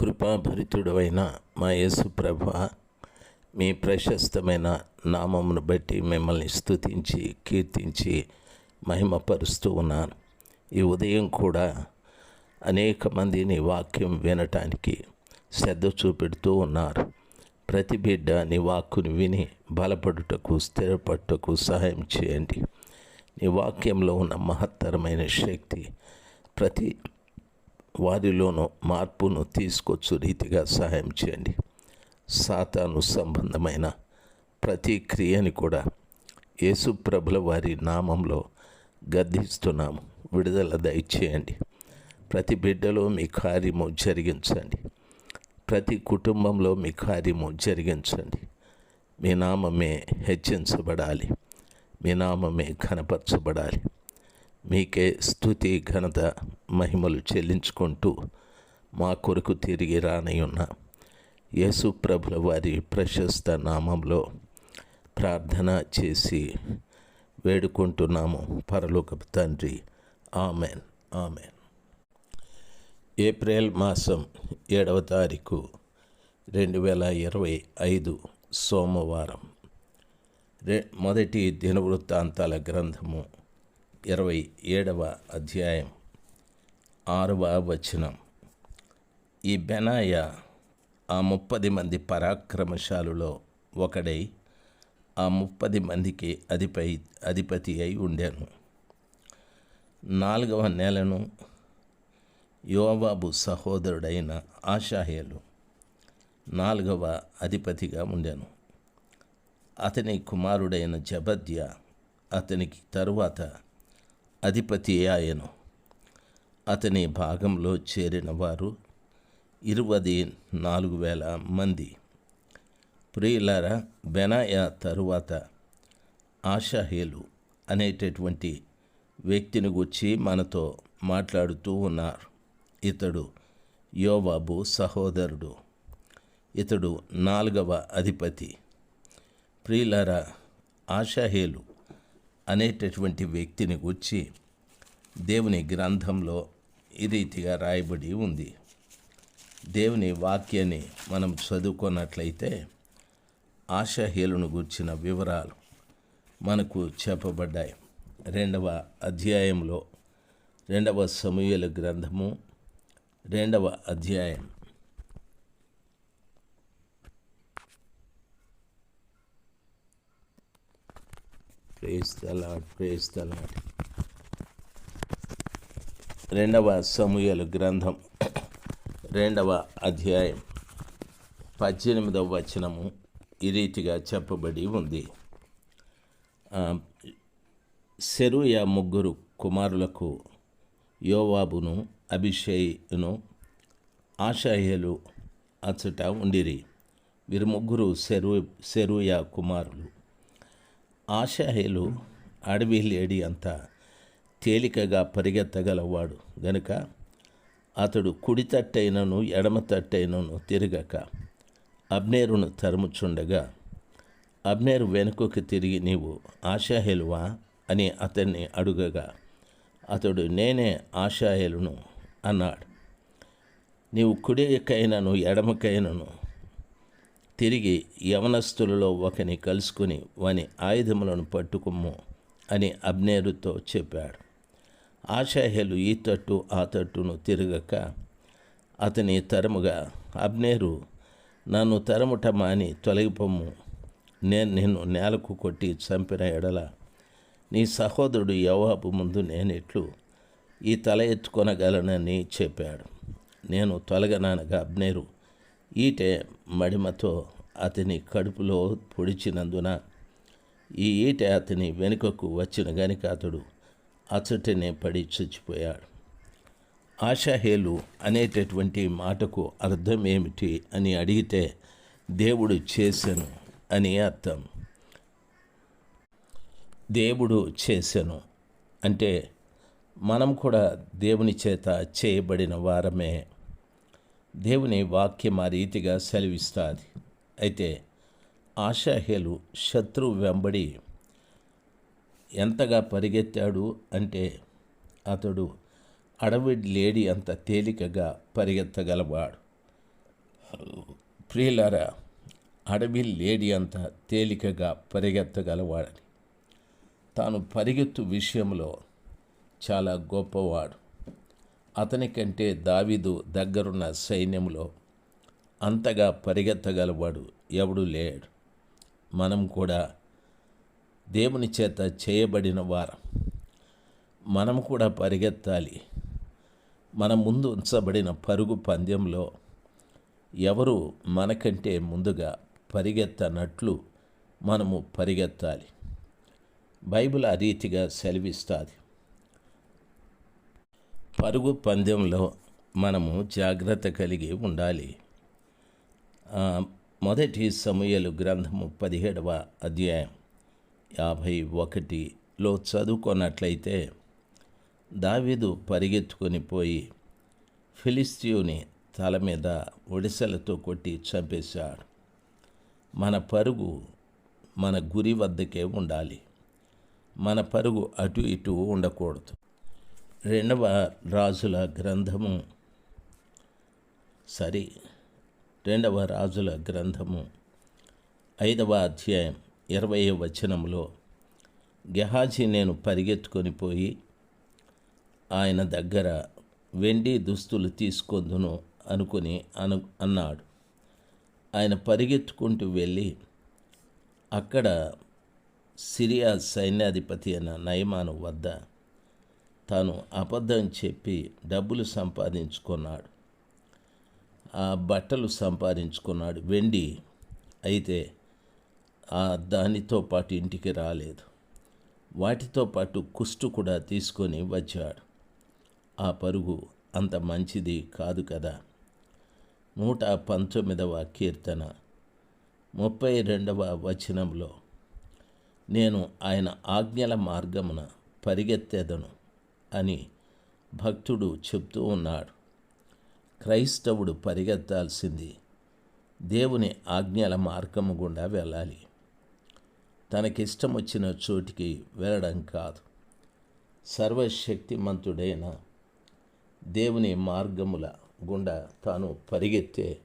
కృపాభరితుడవైన మా యేసు ప్రభ మీ ప్రశస్తమైన నామమును బట్టి మిమ్మల్ని స్తుతించి కీర్తించి మహిమపరుస్తూ ఉన్నాను. ఈ ఉదయం కూడా అనేక మందిని వాక్యం వినటానికి శ్రద్ధ చూపెడుతూ ఉన్నారు. ప్రతి బిడ్డ నీ వాక్కుని విని బలపడుటకు స్థిరపడుటకు సహాయం చేయండి. నీ వాక్యంలో ఉన్న మహత్తరమైన శక్తి ప్రతి వారిలోనూ మార్పును తీసుకొచ్చు రీతిగా సహాయం చేయండి. సాతాను సంబంధమైన ప్రతి క్రియని కూడా యేసుప్రభుల వారి నామంలో గద్దిస్తున్నాము. విడుదల దయచేయండి. ప్రతి బిడ్డలో మీ కార్యము జరిగించండి. ప్రతి కుటుంబంలో మీ కార్యము జరిగించండి. మీ నామమే హెచ్చించబడాలి. మీ నామమే కనపరచబడాలి మీకే స్థుతి ఘనత మహిమలు చెల్లించుకుంటూ మా కొరకు తిరిగి రానియున్న యేసు ప్రభుల వారి ప్రశస్త నామంలో ప్రార్థన చేసి వేడుకుంటున్నాము. పరలోకపు తండ్రి. ఆమెన్. ఆమెన్. ఏప్రిల్ మాసం ఏడవ తారీఖు రెండు వేల ఇరవై ఐదు సోమవారం. రె మొదటి దినవృత్తాంతాల గ్రంథము ఇరవై ఏడవ అధ్యాయం ఆరవ వచనం. ఈ బెనాయ ఆ ముప్పది మంది పరాక్రమశాలులో ఒకడై ఆ ముప్పది మందికి అధిపై అధిపతి అయి ఉండాను. నాలుగవ నెలను యోవాబు సహోదరుడైన ఆషాహేలు నాలుగవ అధిపతిగా ఉండాను. అతని కుమారుడైన జబద్య అతనికి తరువాత అధిపతి ఆయను. అతని భాగంలో చేరిన వారు ఇరువది నాలుగు వేల మంది. ప్రియులారా బెనాయ తరువాత ఆషాహేలు అనేటటువంటి వ్యక్తిని గురించి మనతో మాట్లాడుతూ ఉన్నారు. ఇతడు యోబాబు సహోదరుడు. ఇతడు నాలుగవ అధిపతి. ప్రియులారా ఆషాహేలు అనేటటువంటి వ్యక్తిని గుర్చి దేవుని గ్రంథంలో ఈ రీతిగా రాయబడి ఉంది. దేవుని వాక్యాన్ని మనం చదువుకున్నట్లయితే ఆశాహీలను గూర్చిన వివరాలు మనకు చెప్పబడ్డాయి. రెండవ అధ్యాయంలో రెండవ సమూహల గ్రంథము రెండవ అధ్యాయం. ప్రేస్ తలాడ్ ప్రేస్ తలాడ్ రెండవ సమూహలు గ్రంథం. రెండవ అధ్యాయం. పద్దెనిమిదవ వచనము ఈ రీతిగా చెప్పబడి ఉంది. సెరుయ ముగ్గురు కుమారులకు యోవాబును అభిషేయును ఆశాయలు అచ్చట ఉండిరి. వీరు ముగ్గురు సెరు సెరుయ కుమారులు. ఆషాహేలు అడవి లేడి అంతా తేలికగా పరిగెత్తగలవాడు. గనుక అతడు కుడి తట్టైనను ఎడమ తట్టైనను తిరగక అబ్నేరును తరుముచుండగా అబ్నేరు వెనుకకు తిరిగి నీవు ఆశాహేలువా అని అతన్ని అడుగగా అతడు నేనే ఆశాహేలును అన్నాడు. నీవు కుడికైనను ఎడమకైనను తిరిగి యవనస్తులలో ఒకని కలుసుకుని వాని ఆయుధములను పట్టుకుమ్ము అని అబ్నేరుతో చెప్పాడు. ఆశాహేలు ఈ తట్టు ఆ తట్టును తిరగక అతని తరముగా అబ్నేరు నన్ను తరముట మాని తొలగిపోము నేను నిన్ను నేలకు కొట్టి చంపిన ఎడల నీ సహోదరుడు యవాబు ముందు నేనెట్లు ఈ తల ఎత్తుకొనగలనని చెప్పాడు. నేను తొలగనానగా అబ్నేరు ఈటే మడిమతో అతని కడుపులో పొడిచినందున ఈ ఈట అతని వెనుకకు వచ్చిన గనుక అతడు అచ్చటనే పడి చచ్చిపోయాడు. ఆశాహేలు అనేటటువంటి మాటకు అర్థం ఏమిటి అని అడిగితే దేవుడు చేశాను అని అర్థం. దేవుడు చేశాను అంటే మనం కూడా దేవుని చేత చేయబడిన వారమే. దేవుని వాక్యం ఆ రీతిగా సెలవిస్తుంది. అయితే ఆశాహేలు శత్రువు వెంబడి ఎంతగా పరిగెత్తాడు అంటే అతడు అడవి లేడి అంత తేలికగా పరిగెత్తగలవాడు. ప్రియులారా అడవి లేడి అంత తేలికగా పరిగెత్తగలవాడని. తాను పరిగెత్తు విషయంలో చాలా గొప్పవాడు. అతని కంటే దావీదు దగ్గరున్న సైన్యంలో అంతగా పరిగెత్తగలవాడు ఎవడు లేడు. మనం కూడా దేవుని చేత చేయబడిన వారం. మనం కూడా పరిగెత్తాలి. మన ముందు ఉంచబడిన పరుగు పందెంలో ఎవరు మనకంటే ముందుగా పరిగెత్తనట్లు మనము పరిగెత్తాలి. బైబిల్ ఆ రీతిగా సెలవిస్తుంది. పరుగు పందెంలో మనము జాగ్రత్త కలిగి ఉండాలి. మొదటి సమయలు గ్రంథము పదిహేడవ అధ్యాయం యాభై ఒకటిలో చదువుకున్నట్లయితే దావీదు పరిగెత్తుకొని పోయి ఫిలిస్తీయుని తల మీద ఒడిసెలతో కొట్టి చంపేశాడు. మన పరుగు మన గురి వద్దకే ఉండాలి. మన పరుగు అటు ఇటు ఉండకూడదు. రెండవ రాజుల గ్రంథము సరి రెండవ రాజుల గ్రంథము ఐదవ అధ్యాయం ఇరవై వచనంలో గెహాజీ నేను పరిగెత్తుకొని పోయి ఆయన దగ్గర వెండి దుస్తులు తీసుకొందును అనుకుని అను అన్నాడు. ఆయన పరిగెత్తుకుంటూ వెళ్ళి అక్కడ సిరియా సైన్యాధిపతి అయిన నయమాను వద్ద తాను అబద్ధం చెప్పి డబ్బులు సంపాదించుకున్నాడు. బట్టలు సంపాదించుకున్నాడు. వెండి అయితే ఆ దానితో పాటు ఇంటికి రాలేదు. వాటితో పాటు కుష్టు కూడా తీసుకొని వచ్చాడు. ఆ పరుగు అంత మంచిది కాదు కదా? నూట పంతొమ్మిదవ కీర్తన ముప్పై రెండవ వచనంలో నేను ఆయన ఆజ్ఞల మార్గమున పరిగెత్తెదను అని భక్తుడు చెప్తూ ఉన్నాడు. క్రైస్తవుడు పరిగెత్తాల్సింది. దేవుని ఆజ్ఞల మార్గము గుండా వెళ్ళాలి. తనకిష్టం వచ్చిన చోటికి వెళ్ళడం కాదు. సర్వశక్తిమంతుడైన దేవుని మార్గముల గుండా తాను పరిగెత్తే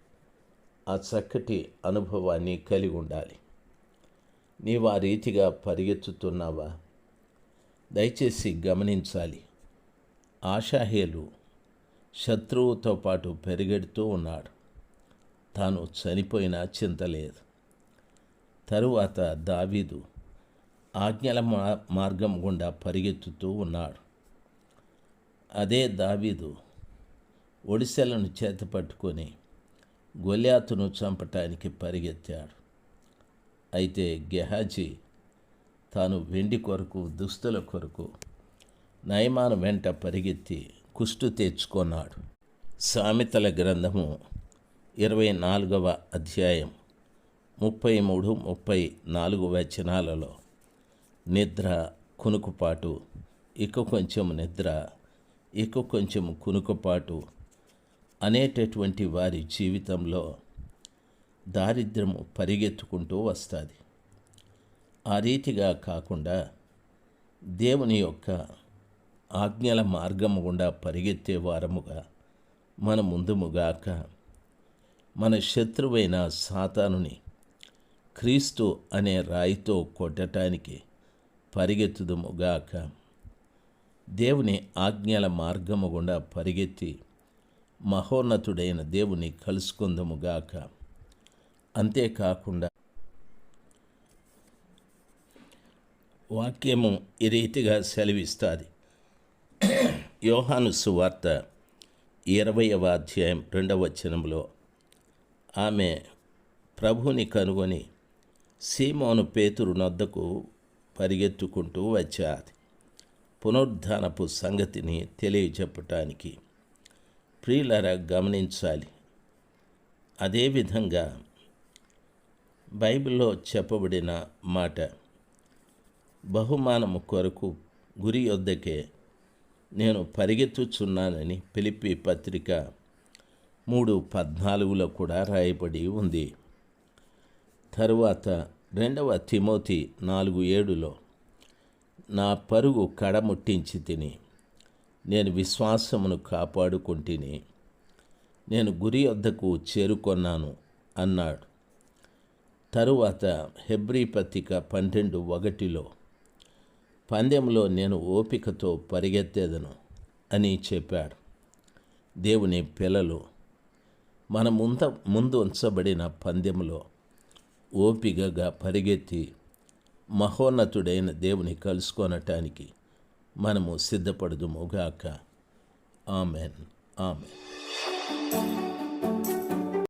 ఆ చక్కటి అనుభవాన్ని కలిగి ఉండాలి. నీవు ఆ రీతిగా పరిగెత్తుతున్నావా? దయచేసి గమనించాలి. ఆశాహేలు శత్రువుతో పాటు పెరిగెడుతూ ఉన్నాడు. తాను చనిపోయినా చింత లేదు. తరువాత దావీదు ఆజ్ఞల మా మార్గం గుండా పరిగెత్తుతూ ఉన్నాడు. అదే దావీదు ఒడిసెలను చేతపట్టుకొని గొల్యాతును చంపటానికి పరిగెత్తాడు. అయితే గెహాజీ తాను వెండి కొరకు దుస్తుల కొరకు నయమాను వెంట పరిగెత్తి కుష్టు తెచ్చుకున్నాడు సామెతల గ్రంథము ఇరవై నాలుగవ అధ్యాయం ముప్పై మూడు ముప్పై నాలుగు వచనాలలో నిద్ర కునుకుపాటు ఇక కొంచెం నిద్ర ఇక కొంచెం కునుకుపాటు అనేటటువంటి వారి జీవితంలో దారిద్ర్యము పరిగెత్తుకుంటూ వస్తుంది. ఆ రీతిగా కాకుండా దేవుని యొక్క ఆజ్ఞల మార్గము గుండా పరిగెత్తే వారముగా మన ముందుముగాక మన శత్రువైన సాతానుని క్రీస్తు అనే రాయితో కొట్టటానికి పరిగెత్తుదుముగాక దేవుని ఆజ్ఞల మార్గము గుండా పరిగెత్తి మహోన్నతుడైన దేవుని కలుసుకుందముగాక అంతేకాకుండా వాక్యము ఈ రీతిగా సెలవిస్తుంది. యోహాను సువార్త ఇరవయవ అధ్యాయం రెండవ వచనంలో ఆమె ప్రభుని కనుగొని సీమోను పేతురు నొద్దకు పరిగెత్తుకుంటూ వచ్చాది. పునరుద్ధానపు సంగతిని తెలియజెప్పటానికి ప్రియులరా గమనించాలి. అదేవిధంగా బైబిల్లో చెప్పబడిన మాట బహుమానము కొరకు గురి యొద్దకే నేను పరిగెత్తుచున్నానని పిలిపి పత్రిక మూడు పద్నాలుగులో కూడా రాయబడి ఉంది. తరువాత రెండవ తిమోతి నాలుగు ఏడులో నా పరుగు కడముట్టించి తిని నేను విశ్వాసమును కాపాడుకుంటుని నేను గురి వద్దకు చేరుకొన్నాను అన్నాడు. తరువాత హెబ్రీ పత్రిక పన్నెండు ఒకటిలో పందెంలో నేను ఓపికతో పరిగెత్తేదను అని చెప్పాడు. దేవుని పిల్లలు మన ముంత ముందు ఉంచబడిన పందెంలో ఓపికగా పరిగెత్తి మహోన్నతుడైన దేవుని కలుసుకొనటానికి మనము సిద్ధపడదుముగాక ఆమెన్. ఆమెన్.